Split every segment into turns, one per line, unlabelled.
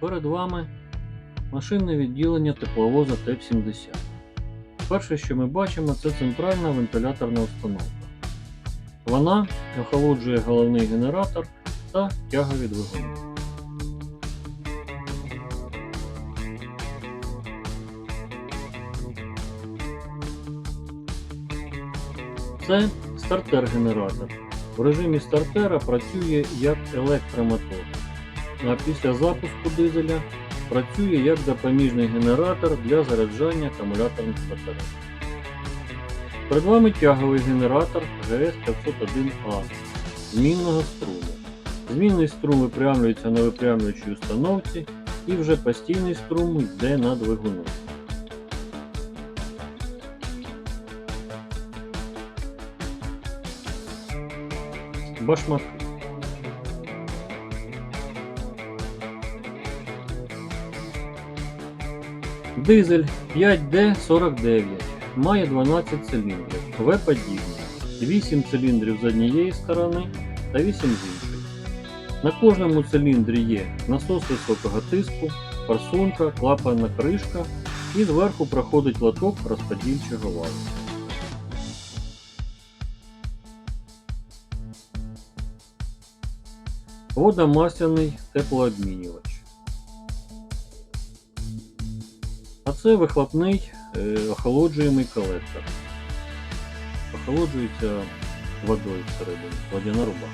Перед вами машинне відділення тепловоза ТЕП-70. Перше, що ми бачимо, це центральна вентиляторна установка. Вона охолоджує головний генератор та тягові двигуни. Це стартер-генератор. В режимі стартера працює як електромотор, а після запуску дизеля працює як допоміжний генератор для заряджання акумуляторних батарей. Перед вами тяговий генератор GS501A змінного струму. Змінний струм випрямлюється на випрямлюючій установці і вже постійний струм йде на двигуну. Башмаки. Дизель 5D49 має 12 циліндрів, В-подібний, 8 циліндрів з однієї сторони та 8 з іншої. На кожному циліндрі є насос високого тиску, форсунка, клапанна кришка і зверху проходить лоток розподільчого валу. Водомасляний теплообмінювач. Це вихлопний е, охолоджуємий колектор. Охолоджується водою всередині, водяна руба.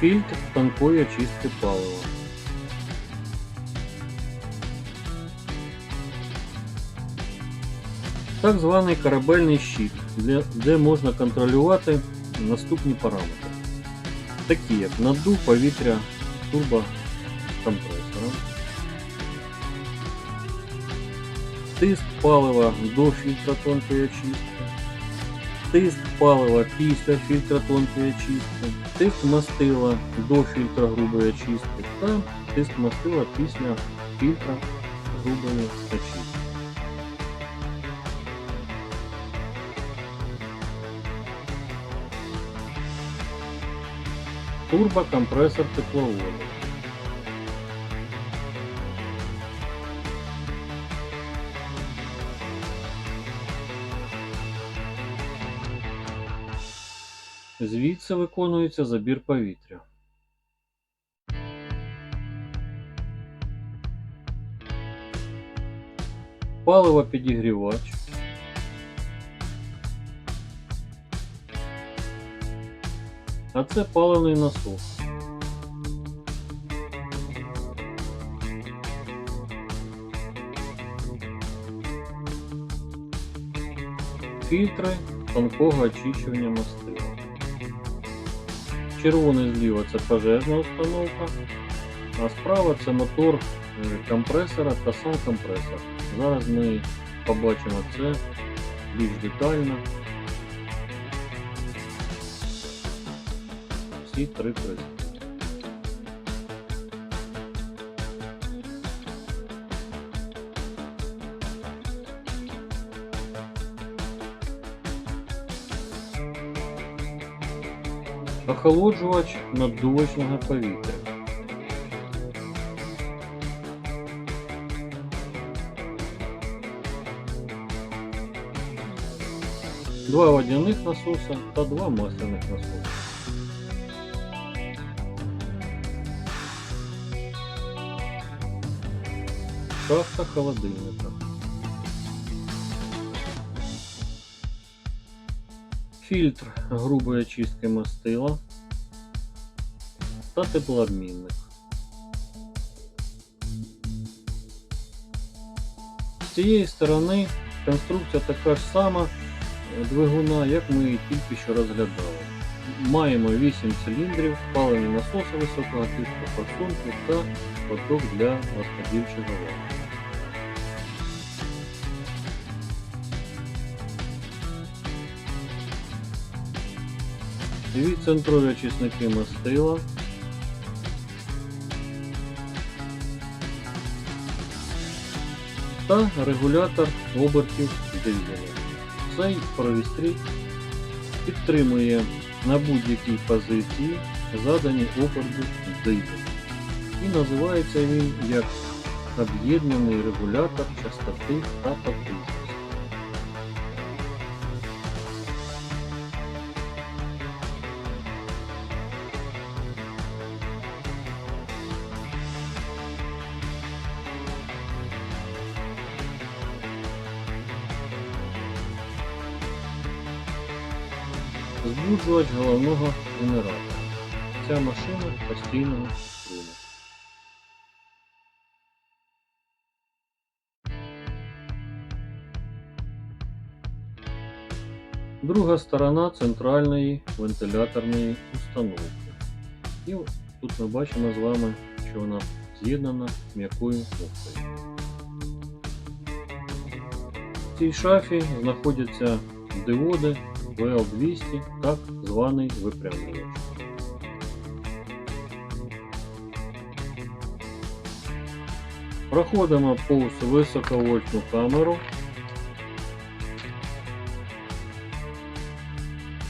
Фільтр тонкої очистки палива. Так званий корабельний щит, де можна контролювати наступні параметри такі як надув повітря турбокомпресора, тиск палива до фільтра тонкої очистки, тиск палива після фільтра тонкої очистки, тиск мастила до фільтра грубої очистки. Та тиск мастила після фільтра грубої очистки. Турбокомпресор тепловода. Звідси виконується забір повітря. Паливопідігрівач. А це паливний насос. Фільтри тонкого очищування мастила. Червоний зліва це пожежна установка, а справа це мотор е, компресора та сам компресор. Зараз ми побачимо це більш детально. Всі три призи. Охолоджувач наддувачного повітря. Два водяних насоса та два масляних насоса. Шахта холодильника. Фільтр грубої очистки мастила та теплообмінник. З цієї сторони конструкція така ж сама двигуна, як ми її тільки що розглядали. Маємо 8 циліндрів, паливні насоси високого тиску, форсунки та поток для розподільчого валу. Дві центрові очисники мастила. Та регулятор обертів дизеля. Цей провістрій підтримує на будь-якій позиції задані опорду дизель. І називається він як об'єднаний регулятор частоти та потужності. Збуджувач головного генератора. Ця машина постійного струму. Друга сторона центральної вентиляторної установки. І тут ми бачимо з вами, що вона з'єднана м'якою кнопкою. В цій шафі знаходяться диоди VL200, так званий випрямлювач. Проходимо повз високовольтну камеру.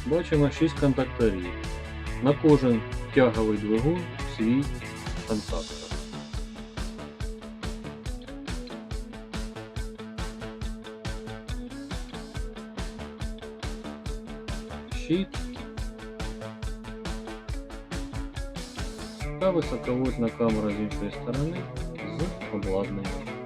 Бачимо 6 контакторів. На кожен тяговий двигун свій контактор. Щит та камера з іншої сторони з обладнанням.